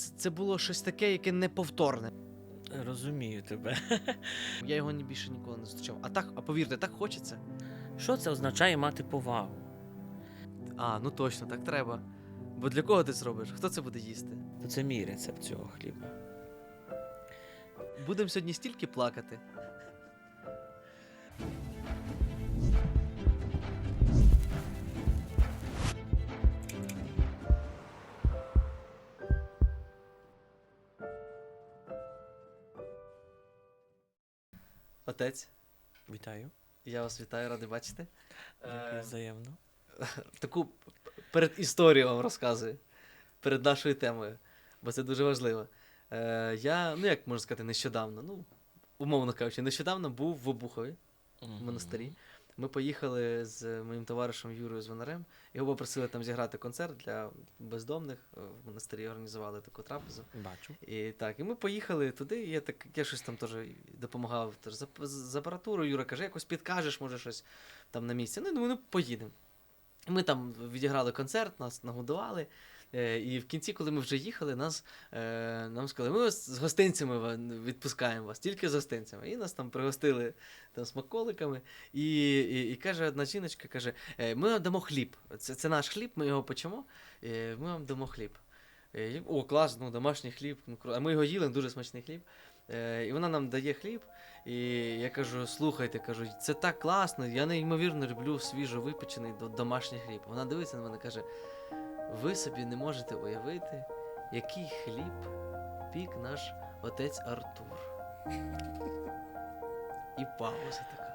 Це, це було щось таке, яке неповторне. Розумію тебе. Я його більше ніколи не зустрічав. А так, а повірте, так хочеться. Що це означає мати повагу? А, ну точно, так треба. Бо для кого ти зробиш? Хто це буде їсти? То це мій рецепт цього хліба. Будемо сьогодні стільки плакати. Отець, Вітаю. я вас вітаю, радий бачити. Дякую Е, взаємно. таку перед історію вам розказую. Перед нашою темою, бо це дуже важливо. Е, я, ну як можна сказати, нещодавно, ну, умовно кажучи, нещодавно був в Обухові, в монастирі. Ми поїхали з моїм товаришем Юрою Звонарем. Його попросили там зіграти концерт для бездомних. е, В монастирі організували таку трапезу. Бачу. І так, і ми поїхали туди. І я так я щось там теж допомагав теж з, з апаратурою. Юра каже, якось підкажеш, може щось там на місці. Ну, я думаю, ну поїдемо. Ми там відіграли концерт, нас нагодували. Е, і в кінці, коли ми вже їхали, нас, е, нам сказали, ми з гостинцями відпускаємо вас, тільки з гостинцями. І нас там пригостили там, смаколиками. І, і, і каже одна жіночка, каже, «Е, ми вам дамо хліб. Це, це наш хліб, ми його печемо, е, ми вам дамо хліб. О, клас, ну домашній хліб. ну, А ми його їли, дуже смачний хліб. І вона нам дає хліб. І я кажу: слухайте, кажу, це так класно, я неймовірно люблю свіжо випечений домашній хліб. Вона дивиться на мене каже: ви собі не можете уявити, який хліб пік наш отець Артур. І пауза така.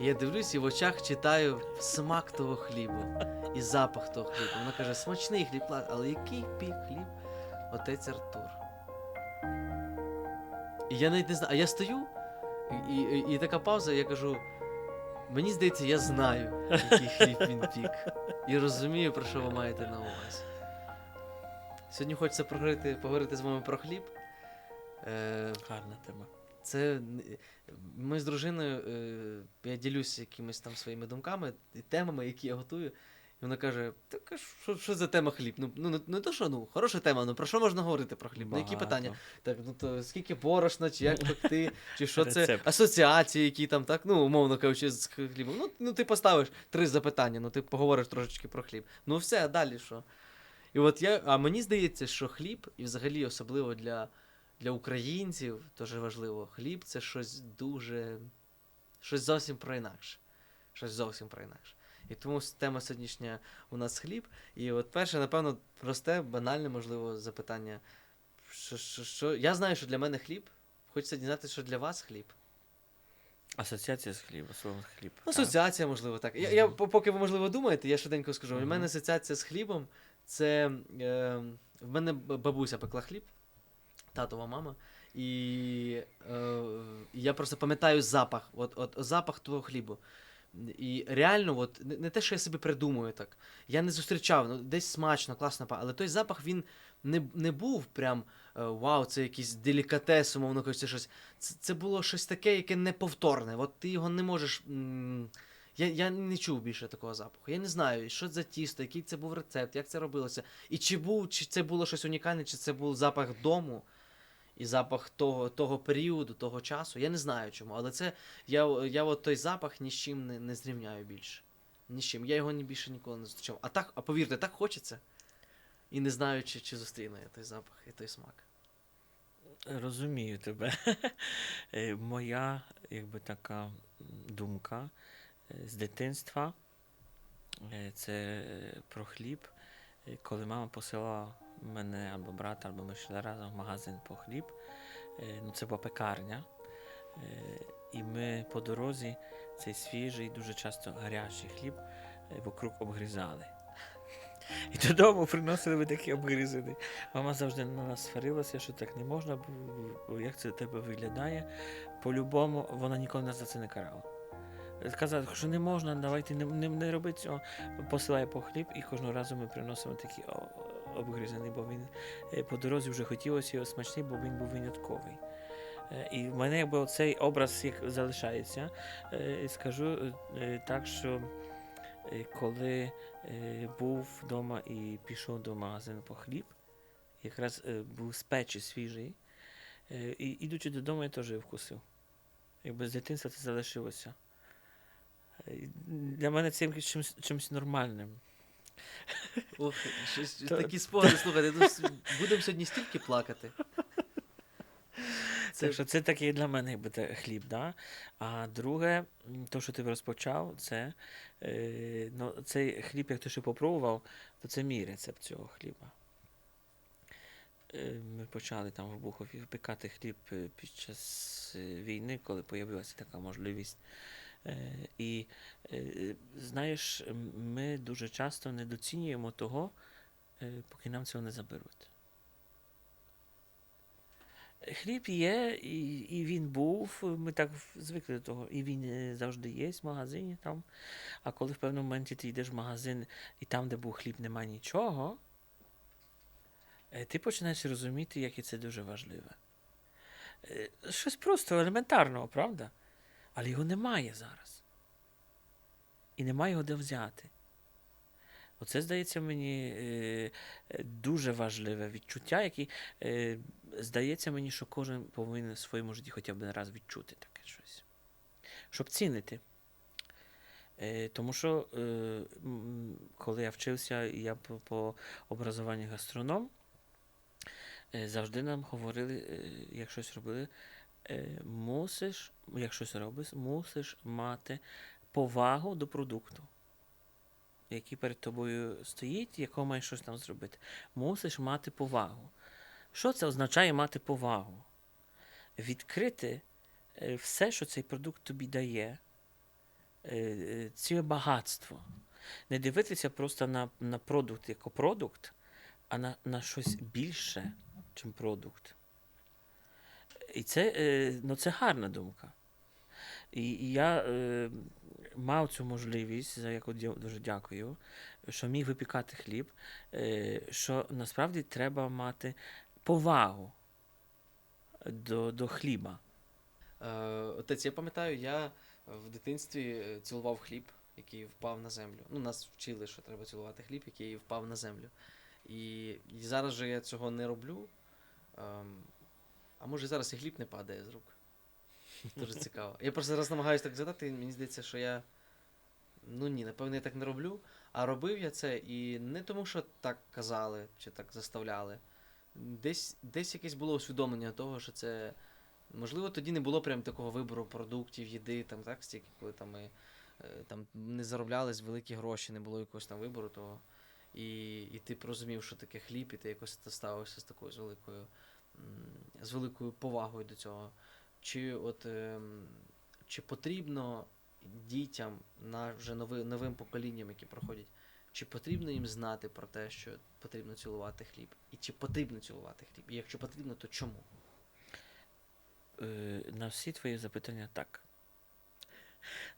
Я дивлюсь і в очах читаю смак того хлібу і запах того хліба. Вона каже, смачний хліб, але який пік хліб отець Артур. І я навіть не знаю, а я стою, і, і, і така пауза, я кажу. Мені здається, я знаю, який хліб він пік. І розумію, про що ви маєте на увазі. Сьогодні хочеться поговорити, поговорити з вами про хліб. Е, Гарна тема. це ми з дружиною, е, я ділюся якимись там своїми думками і темами, які я готую. І вона каже: так що, що за тема хліб? Ну, ну не, то, що ну, хороша тема, ну про що можна говорити про хліб? Ну які питання? Так, ну то скільки борошна, чи як пекти, чи що це асоціації, які там, так, ну, умовно кажучи, з хлібом. Ну, ну ти поставиш три запитання, ну ти поговориш трошечки про хліб. Ну все, а далі що? І от я, а мені здається, що хліб, і взагалі особливо для, для українців, дуже важливо, хліб це щось дуже, щось зовсім про інакше. Щось зовсім про інакше. І тому тема сьогоднішня у нас хліб. І от перше, напевно, просте, банальне, можливо, запитання. Що, що, що... Я знаю, що для мене хліб. Хочеться дізнатися, що для вас хліб. Асоціація з хліба, слово хліб. Ну, так? Асоціація, можливо, так. Я, я, поки ви, можливо, думаєте, я швиденько скажу. У Мгм. мене асоціація з хлібом це. Е, в мене бабуся пекла хліб, татова мама. І е, я просто пам'ятаю запах, от, от запах того хлібу. І реально, от, не, те, що я собі придумую так. Я не зустрічав, ну, десь смачно, класно, але той запах він не, не був прям е, вау, це якийсь делікатес, умовно кажучи, щось. Це, це було щось таке, яке неповторне. От ти його не можеш. Я, я не чув більше такого запаху. Я не знаю, що це за тісто, який це був рецепт, як це робилося. І чи був, чи це було щось унікальне, чи це був запах дому і запах того, того періоду, того часу. Я не знаю чому, але це я, я от той запах ні з чим не, не зрівняю більше. Ні з чим. Я його більше ніколи не зустрічав. А так, а повірте, так хочеться. І не знаю, чи, чи зустріну я той запах і той смак. Розумію тебе. Е, Моя, якби така думка е, з дитинства е, це про хліб. Коли мама посилала мене або брата, або ми йшли разом в магазин по хліб, е, ну це була пекарня. Е, І ми по дорозі цей свіжий, дуже часто гарячий хліб е, вокруг обгризали. І додому приносили ви такі обгризані. Мама завжди на нас сварилася, що так не можна, бо- як це тебе виглядає. По-любому вона ніколи нас за це не карала. Казала, що не можна, давайте не, не, не роби цього. Посилає по хліб, і кожного разу ми приносимо такі обгризаний, бо він е, по дорозі вже хотілося його смачний, бо він був винятковий. Е, І в мене якби цей образ як залишається. Е, Скажу так, що коли був вдома і пішов до магазину по хліб, якраз був з печі свіжий. І ідучи додому, я теж вкусив. Якби з дитинства це залишилося. Для мене це чимось, чимось нормальним. Ох, щось такі спогади, слухайте, ну, будемо сьогодні стільки плакати. Це Так що це такий для мене те хліб. Да? А друге, то, що ти розпочав, це е, ну, цей хліб, як ти ще попробував, то це мій рецепт цього хліба. Е, Ми почали там в Бухові випікати хліб е, під час е, війни, коли з'явилася така можливість. Е, І е, знаєш, ми дуже часто недоцінюємо того, е, поки нам цього не заберуть. Хліб є, і, і він був, ми так звикли до того, і він завжди є в магазині там. А коли в певному моменті ти йдеш в магазин, і там, де був хліб, немає нічого, ти починаєш розуміти, яке це дуже важливе. Щось просто елементарного, правда? Але його немає зараз. І немає його де взяти. Оце здається мені е, е, дуже важливе відчуття, яке е, здається мені, що кожен повинен в своєму житті хоча б раз відчути таке щось. Щоб цінити. Тому що коли я вчився, я по, образуванню гастроном, завжди нам говорили, як щось робили, мусиш, як щось робиш, мусиш мати повагу до продукту, який перед тобою стоїть, якого маєш щось там зробити. Мусиш мати повагу. Що це означає мати повагу? Відкрити е, все, що цей продукт тобі дає, е, е, це багатство. Не дивитися просто на, на продукт як продукт, а на, на щось більше, ніж продукт. І це, е, ну, це гарна думка. І, я е, мав цю можливість, за яку дуже дякую, що міг випікати хліб, е, що насправді треба мати повагу до, до хліба. Е, Отець, я пам'ятаю, я в дитинстві е, цілував хліб, який впав на землю. Ну, нас вчили, що треба цілувати хліб, який впав на землю. І, і зараз же я цього не роблю. Ем, а може зараз і хліб не падає з рук. Дуже цікаво. Я просто зараз намагаюся так згадати, і мені здається, що я. Ну ні, напевно, я так не роблю. А робив я це і не тому, що так казали чи так заставляли. Десь, десь якесь було усвідомлення того, що це. Можливо, тоді не було прям такого вибору продуктів, їди, там, так, стільки, коли там ми е, там, не зароблялись великі гроші, не було якогось там вибору того. І, і ти розумів, що таке хліб, і ти якось ставився з такою великою, з великою повагою до цього. Чи от ем, чи потрібно дітям на вже нови, новим поколінням, які проходять, чи потрібно їм знати про те, що потрібно цілувати хліб? І чи потрібно цілувати хліб? І якщо потрібно, то чому? Е, на всі твої запитання так.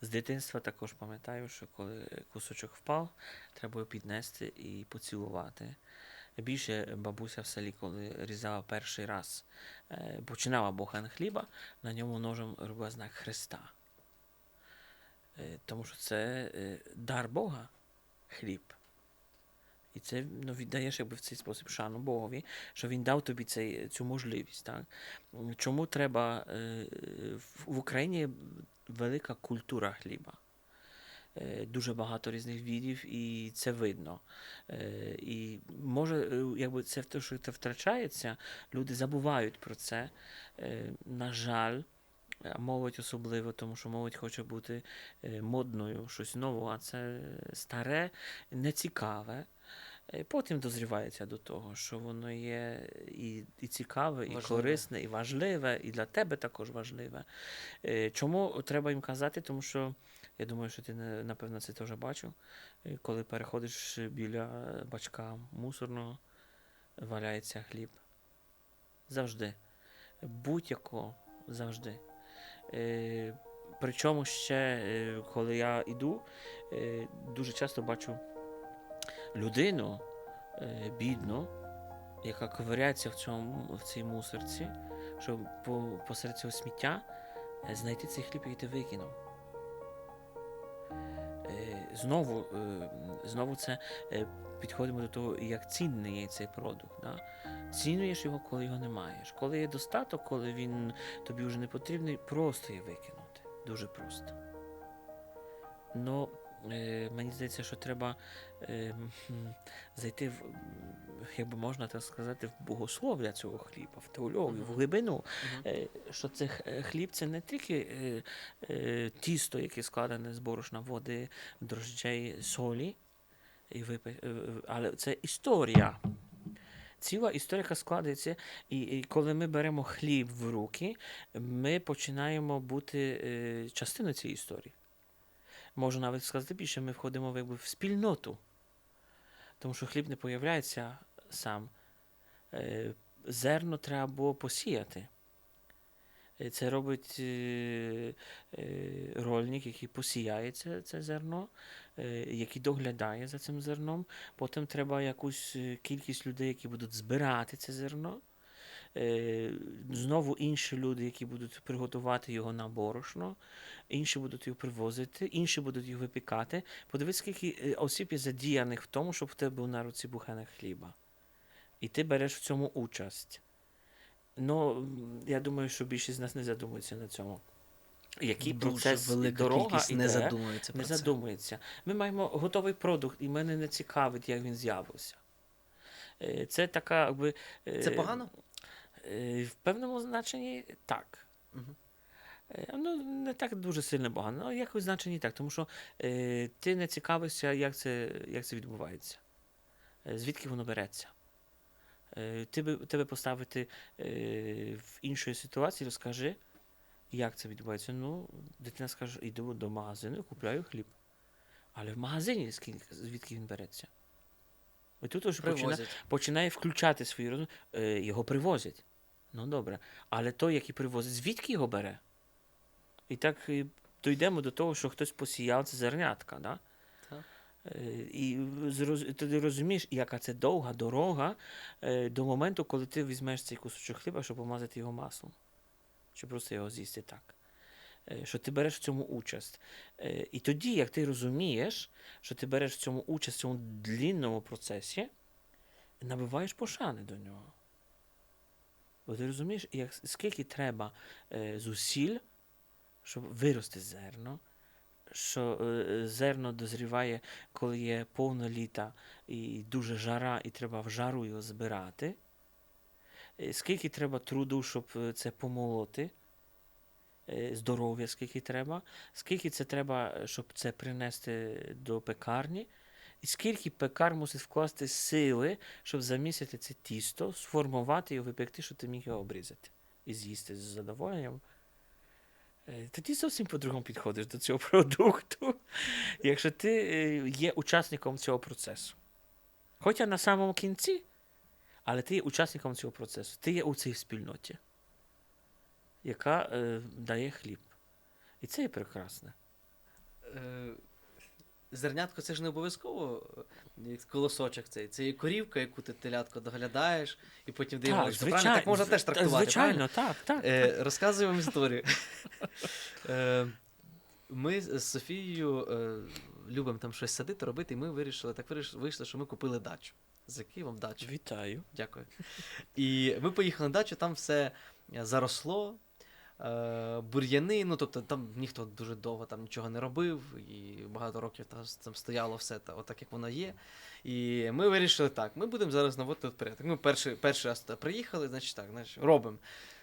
З дитинства також пам'ятаю, що коли кусочок впав, треба його піднести і поцілувати. Більше бабуся в селі, коли різала перший раз, е, починала бохан хліба, на ньому ножем робила знак Христа. Е, Тому що це е, дар Бога хліб. І це ну, віддаєш якби в цей спосіб шану Богові, що він дав тобі цей, цю можливість. Так? Чому треба в Україні велика культура хліба? Е, Дуже багато різних видів, і це видно. Е, І може, е, якби це те, що це втрачається, люди забувають про це. На жаль, молодь особливо, тому що молодь хоче бути модною, щось нове, а це старе, нецікаве. Потім дозрівається до того, що воно є і, і цікаве, і Важливе. корисне, і важливе, і для тебе також важливе. Чому треба їм казати? Тому що я думаю, що ти напевно це теж бачив. Е, Коли переходиш біля бачка мусорного, валяється хліб. Завжди. Будь-якого завжди. Е, Причому ще, е, коли я йду, е, дуже часто бачу людину е, бідну, яка ковиряється в, цьому, в цій мусорці, щоб по, посеред цього сміття е, знайти цей хліб, який ти викинув. Знову, е, знову це е, підходимо до того, як цінний є цей продукт. Да? цінуєш його, коли його не маєш. Коли є достаток, коли він тобі вже не потрібний, просто є викинути. Дуже просто. Ну, е, мені здається, що треба е, зайти в, м, як би можна так сказати, в богослов'я цього хліба, в теологію, в глибину. Е, що це хліб це не тільки е, е, тісто, яке складене з борошна води, дрожджей, солі, і випи, але це історія. Ціла історія, яка складається, і, і коли ми беремо хліб в руки, ми починаємо бути е, частиною цієї історії. Можу навіть сказати більше, ми входимо якби, в спільноту. Тому що хліб не появляється сам. Е, зерно треба було посіяти. Е, Це робить е, рольник, який посіяє це, це зерно, який доглядає за цим зерном. Потім треба якусь кількість людей, які будуть збирати це зерно. Знову інші люди, які будуть приготувати його на борошно, інші будуть його привозити, інші будуть його випікати. Подивись, скільки осіб є задіяних в тому, щоб в тебе був на руці буханок хліба. І ти береш в цьому участь. Ну, я думаю, що більшість з нас не задумується на цьому. Який Дуже процес велика дорога кількість іде, не задумується не про це. задумується. Ми маємо готовий продукт, і мене не цікавить, як він з'явився. Е, Це така, якби. е, Це погано? е, В певному значенні так. Е, Ну, не так дуже сильно погано, але якось значенні так, тому що ти не цікавишся, як це, як це відбувається, звідки воно береться. Е, ти би, тебе поставити е, в іншої ситуації, розкажи, як це відбувається. Ну, дитина скаже, йду до магазину і купляю хліб. Але в магазині звідки він береться? І тут уже почина, Привозять. починає включати свій розум, е, його привозять. Ну добре. Але той, який привозить, звідки його бере? І так дійдемо до того, що хтось посіяв це зернятка. Да? Е, І ти розумієш, яка це довга дорога е, до моменту, коли ти візьмеш цей кусочок хліба, щоб помазати його маслом. Чи просто його з'їсти так. Е, Що ти береш в цьому участь. І тоді, як ти розумієш, що ти береш в цьому участь в цьому длінному процесі, набиваєш пошани до нього. Бо ти розумієш, як, скільки треба зусиль, щоб вирости зерно, що е, зерно дозріває, коли є повне літа і дуже жара, і треба в жару його збирати. Е, Скільки треба труду, щоб е, це помолоти, е, здоров'я, скільки треба, скільки це треба, е, щоб це принести до пекарні, і скільки пекар мусить вкласти сили, щоб замісити це тісто, сформувати його, випекти, щоб ти міг його обрізати і з'їсти з задоволенням. Е, ти зовсім по-другому підходиш до цього продукту, якщо ти є учасником цього процесу. Хоча на самому кінці, але ти є учасником цього процесу. Ти є у цій спільноті, яка е, дає хліб. І це є прекрасне. Зернятко це ж не обов'язково е, колосочок цей. Це і корівка, яку ти телятко доглядаєш, і потім молочко. Правильно? Так можна теж трактувати. Звичайно, правильно? так, так. Е, розказую вам історію. Е, ми з Софією любимо там щось садити, робити, і ми вирішили, так вийшло, що ми купили дачу. За Києвом дачу. Вітаю. Дякую. І ми поїхали на дачу, там все заросло, бур'яни, ну тобто там ніхто дуже довго там нічого не робив, і багато років там, стояло все та, отак, як воно є. І ми вирішили так, ми будемо зараз наводити тут порядок. Ми перший, перший раз туди приїхали, значить так, значить, робимо.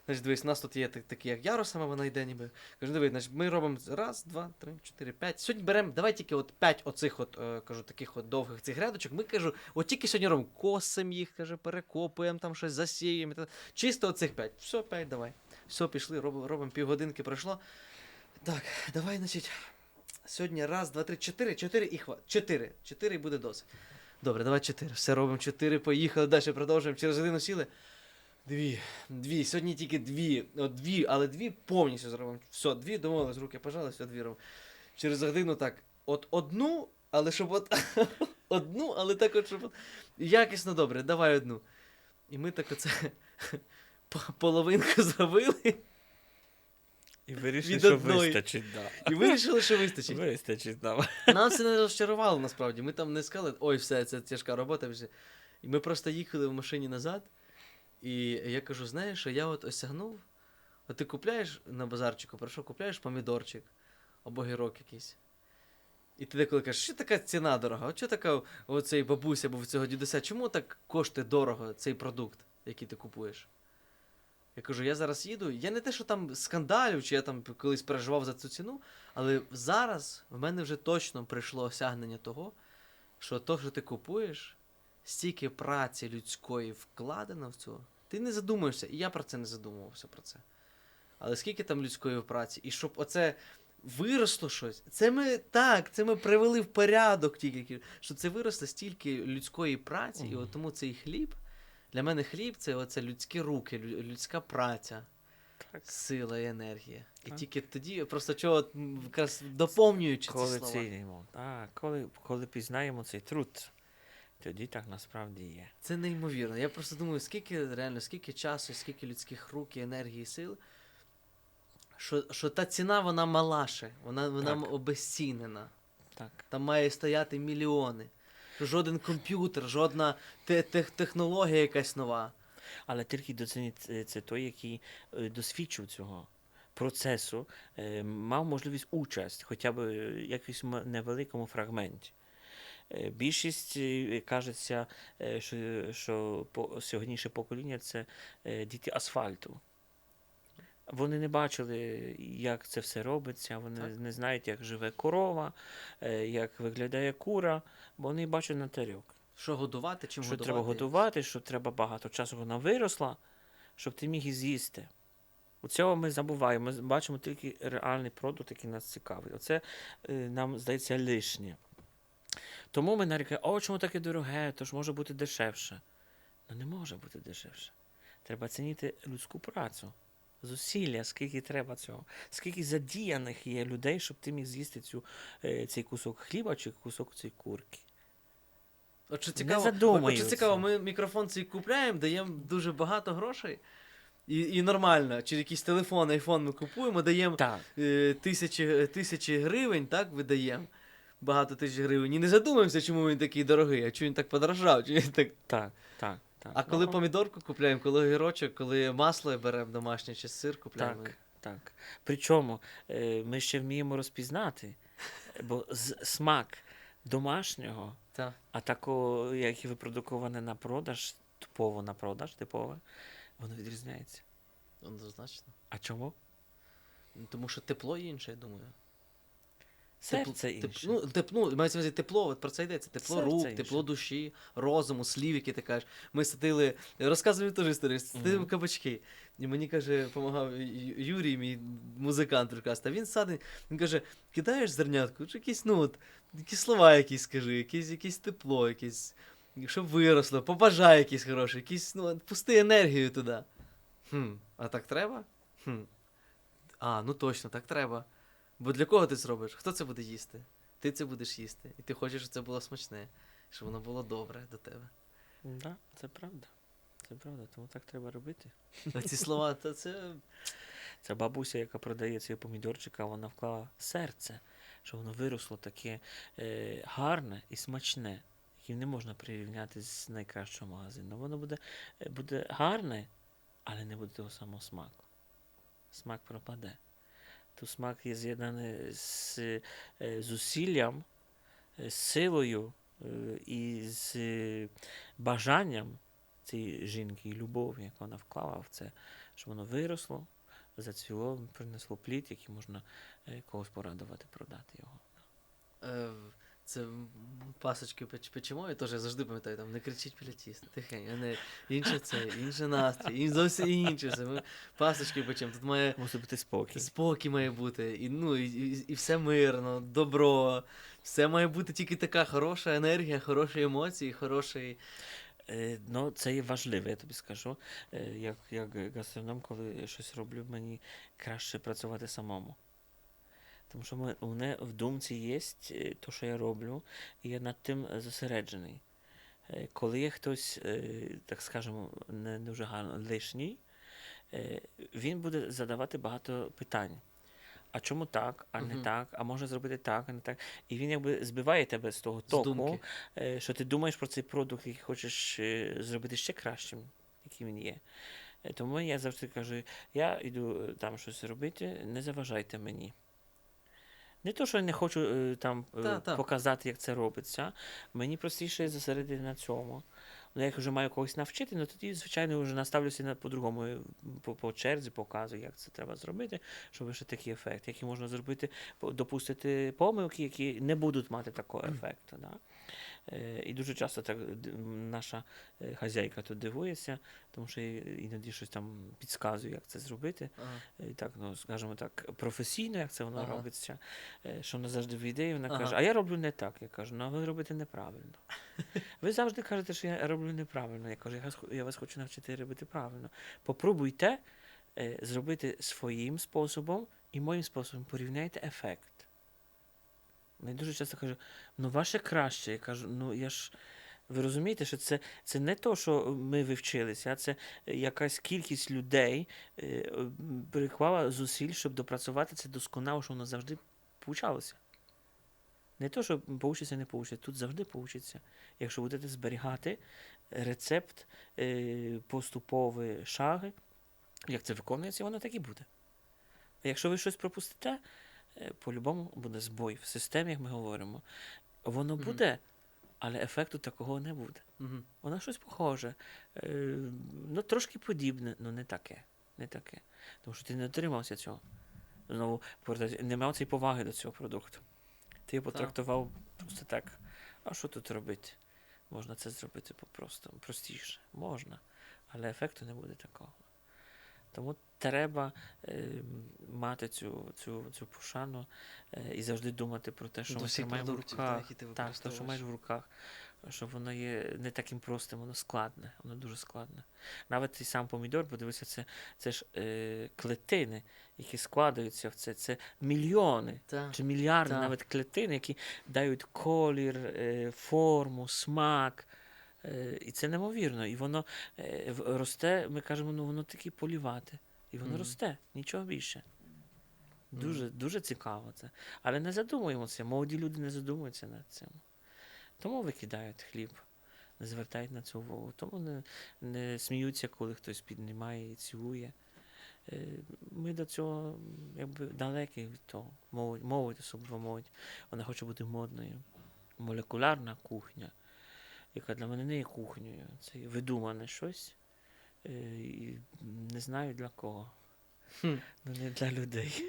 Значить, дивись, у нас тут є такі, як ярусами, вона йде ніби. Кажу, дивись, значить, ми робимо раз, два, три, чотири, п'ять. Сьогодні беремо, давай тільки от п'ять оцих от, е, кажу, таких от довгих цих грядочок. Ми кажу, от тільки сьогодні робимо, косимо їх, каже, перекопуємо, там щось засіємо. Чисто оцих п'ять. Все, п'ять, давай. Все, пішли, робимо, робимо півгодинки пройшло. Так, давай, значить. Сьогодні раз, два, три, чотири, чотири і хват. Чотири. Чотири буде досить. Добре, давай чотири. Все робимо чотири, поїхали, далі продовжуємо. Через годину сіли. Дві. Дві. Сьогодні тільки дві. От дві, але дві повністю зробимо. Все, дві домовились, руки пожали, все, дві робимо. Через годину так. От одну, але щоб от. одну, але так от, щоб. от Якісно добре, давай одну. І ми так оце. По- Половинку зробили І вирішили, що вистачить. Да. і вирішили, що вистачить. Вистачить нам. Нам це не розчарувало насправді. Ми там не сказали, ой, все, це тяжка робота. Вже. І ми просто їхали в машині назад. І я кажу, знаєш, що я от осягнув. От ти купляєш на базарчику, прийшов, купляєш помідорчик або гірок якийсь. І ти деколи кажеш, що така ціна дорога? Що така оцей бабуся або цього дідуся? Чому так коштує дорого цей продукт, який ти купуєш? Я кажу, я зараз їду. Я не те, що там скандалю, чи я там колись переживав за цю ціну, але зараз в мене вже точно прийшло осягнення того, що то, що ти купуєш, стільки праці людської вкладено в цю. Ти не задумуєшся, і я про це не задумувався про це. Але скільки там людської праці, і щоб оце виросло щось, це ми так, це ми привели в порядок тільки, що це виросло стільки людської праці, і от тому цей хліб. Для мене хліб це оце людські руки, людська праця, Так. сила і енергія. І тільки тоді, просто чого якраз доповнюючи ці Коли слова. цінимо, так, коли, коли пізнаємо цей труд, тоді так насправді є. Це неймовірно. Я просто думаю, скільки реально, скільки часу, скільки людських рук, і енергії, і сил, що, що та ціна вона мала ще, вона, вона Так. обезцінена. Так. Там має стояти мільйони. Жоден комп'ютер, жодна те- тех- технологія якась нова. Але тільки доцінить е, це той, який е, досвідчив цього процесу, е, мав можливість участь, хоча б е, якось невеликому фрагменті. Більшість кажеться, що, що по, сьогоднішнє покоління це діти асфальту. Вони не бачили, як це все робиться, вони Так. не знають, як живе корова, е, як виглядає кура, бо вони бачать на тарілку Що годувати, чим що годувати. треба годувати, що треба багато часу вона виросла, щоб ти міг її з'їсти. У цього ми забуваємо. Ми бачимо тільки реальний продукт, який нас цікавить. Оце е, нам здається лишнє. Тому ми нарікаємо, о, чому таке дороге, то ж може бути дешевше. Ну не може бути дешевше. Треба цінити людську працю, зусилля, скільки треба цього, скільки задіяних є людей, щоб ти міг з'їсти цю, е, цей кусок хліба чи кусок цієї курки. От що Не цікаво, от, от що цікаво, ми мікрофон цей купляємо, даємо дуже багато грошей. І, і нормально, чи якийсь телефон, айфон ми купуємо, даємо е, тисячі, тисячі гривень, так, видаємо. Багато тисяч гривень. І не задумуємося, чому він такий дорогий, а чому він так подорожав, чи він так. Так, так, так. А коли Ну, помідорку купляємо, коли огірочок, коли масло беремо домашнє чи сир купляємо. Так, так. Причому е, ми ще вміємо розпізнати, бо смак домашнього, Так. а такого, як і випродуковане на продаж, типово на продаж, типове, воно відрізняється. Однозначно. А чому? Тому що тепло інше, я думаю. Серце Теп- інше. ну, тепло, мається на увазі тепло, от про це йдеться. Тепло Серце рук, інше. тепло душі, розуму, слів, які ти кажеш. Ми садили, розказую теж історію, садили Мгм. кабачки. І мені каже, допомагав Юрій, мій музикант прекрасний. Він садить, він каже: кидаєш зернятку, чи якісь, ну от, якісь слова якісь скажи, якесь, якесь тепло, якесь, щоб виросло, побажай якісь хороші, якісь, ну, пусти енергію туди. Хм, а так треба? Хм. А, ну точно, так треба. Бо для кого ти зробиш? Хто це буде їсти? Ти це будеш їсти. І ти хочеш, щоб це було смачне, щоб воно було добре до тебе. Да, це правда. Це правда, тому так треба робити. А ці слова, то це. Це бабуся, яка продає цей помідорчика, вона вклала серце, щоб воно виросло таке е, гарне і смачне, яким не можна прирівняти з найкращого магазину. Воно буде, е, буде гарне, але не буде того самого смаку. Смак пропаде. То смак є з'єднаний з е, зусиллям, е, з силою е, і з бажанням цієї жінки і любов, яку вона вклала в це, щоб воно виросло, зацвіло, принесло плід, який можна когось порадувати, продати його. Це пасочки печ- печемо, і теж завжди пам'ятаю, там не кричіть біля тіста, тихенько, не інше це, інше настрій, і зовсім інше. Це ми пасочки печемо. Тут має Мусить бути спокій. спокій має бути, і, ну, і, і, і все мирно, добро. Все має бути тільки така хороша енергія, хороші емоції, хороший. Е, ну, це є важливо, я тобі скажу. Е, як, як гастроном, коли щось роблю, мені краще працювати самому. Тому що у мене в думці є те, що я роблю, і я над тим зосереджений. Е, Коли є хтось, е, так скажемо, не дуже гарно лишній, е, він буде задавати багато питань. А чому так, а не Мгм. так, а може зробити так, а не так. І він якби збиває тебе з того З току, е, що ти думаєш про цей продукт, який хочеш е, зробити ще кращим, який він є. Е, Тому я завжди кажу, я йду е, там щось робити, не заважайте мені. Не то, що я не хочу е, там е, Та, та. показати, як це робиться. Мені простіше зосередити на цьому. Ну, як вже маю когось навчити, ну тоді, звичайно, вже наставлюся на по-другому е, по, по черзі, показую, як це треба зробити, щоб ще такий ефект, який можна зробити, допустити помилки, які не будуть мати такого ефекту. Да? Е, І дуже часто так наша е, хазяйка тут дивується, тому що іноді щось там підказую, як це зробити. Ага. І так, ну, скажімо так, професійно, як це воно Ага. робиться, е, що вона завжди вийде, і вона Ага. каже, а я роблю не так. Я кажу, ну а ви робите неправильно. ви завжди кажете, що я роблю неправильно. Я кажу, я вас, хочу навчити робити правильно. Попробуйте е, зробити своїм способом і моїм способом порівняйте ефект. Вони дуже часто кажуть, ну ваше краще. Я кажу, ну я ж. Ви розумієте, що це, це не то, що ми вивчилися, а це якась кількість людей е, приклала зусиль, щоб допрацювати це досконало, що воно завжди получалося. Не то, що получиться, не получиться, тут завжди получиться. Якщо будете зберігати рецепт, е, поступові шаги, як це виконується, воно так і буде. А якщо ви щось пропустите, е, по-любому буде збой в системі, як ми говоримо. Воно Мгм. буде, але ефекту такого не буде. Мгм. Воно щось похоже. Е, ну, трошки подібне, але не таке. Не таке. Тому що ти не дотримався цього. Знову не мав цієї поваги до цього продукту. Ти його потрактував просто так. А що тут робити? Можна це зробити попросту, простіше. Можна. Але ефекту не буде такого. Тому треба е, мати цю, цю, цю пошану е, і завжди думати про те, що ми тримаємо в та, руках. ти Так, те, що маєш в руках, що воно є не таким простим, воно складне, воно дуже складне. Навіть цей сам помідор, подивися, це, це ж е, клетини, які складаються в це. Це мільйони Та. чи мільярди Так. навіть клетин, які дають колір, е, форму, смак. Е, і це неймовірно. І воно е, росте, ми кажемо, ну воно таке полівати. І воно Мгм. росте, нічого більше. Дуже, дуже цікаво це. Але не задумуємося, молоді люди не задумуються над цим. Тому викидають хліб, не звертають на це увагу. Тому не, не сміються, коли хтось піднімає і цілує. Е, Ми до цього якби далекі від того. Молодь, молодь, особливо молодь, вона хоче бути модною. Молекулярна кухня, яка для мене не є кухнею. Це видумане щось. Е, І не знаю для кого. Хм. Ну, не для людей.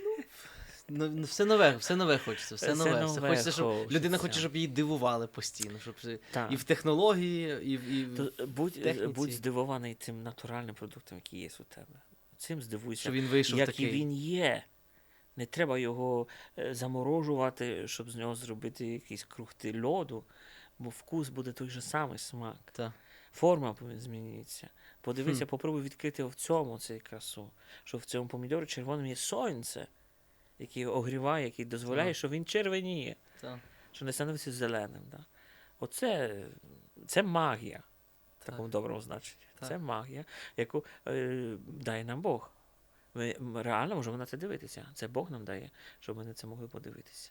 Ну, ну, все нове, все нове хочеться, все, Все нове. Все хочеться, щоб хочеться. людина хоче, щоб її дивували постійно, щоб Так. і в технології, і в і То будь, техніці. будь здивований цим натуральним продуктом, який є у тебе. Цим здивуйся, щоб він вийшов який такий. він є. Не треба його е, заморожувати, щоб з нього зробити якісь крухти льоду, бо вкус буде той же самий смак. Та. Форма повинна змінитися. Подивися, Хм. попробуй відкрити в цьому цей красу, що в цьому помідорі червоному є сонце, яке огріває, який дозволяє, Так. що він червоніє Та. що не становиться зеленим. Да? Оце це магія в Так. такому доброму значенні. Так. Це магія, яку е, дає нам Бог. Ми реально можемо на це дивитися. Це Бог нам дає, щоб ми на це могли подивитися.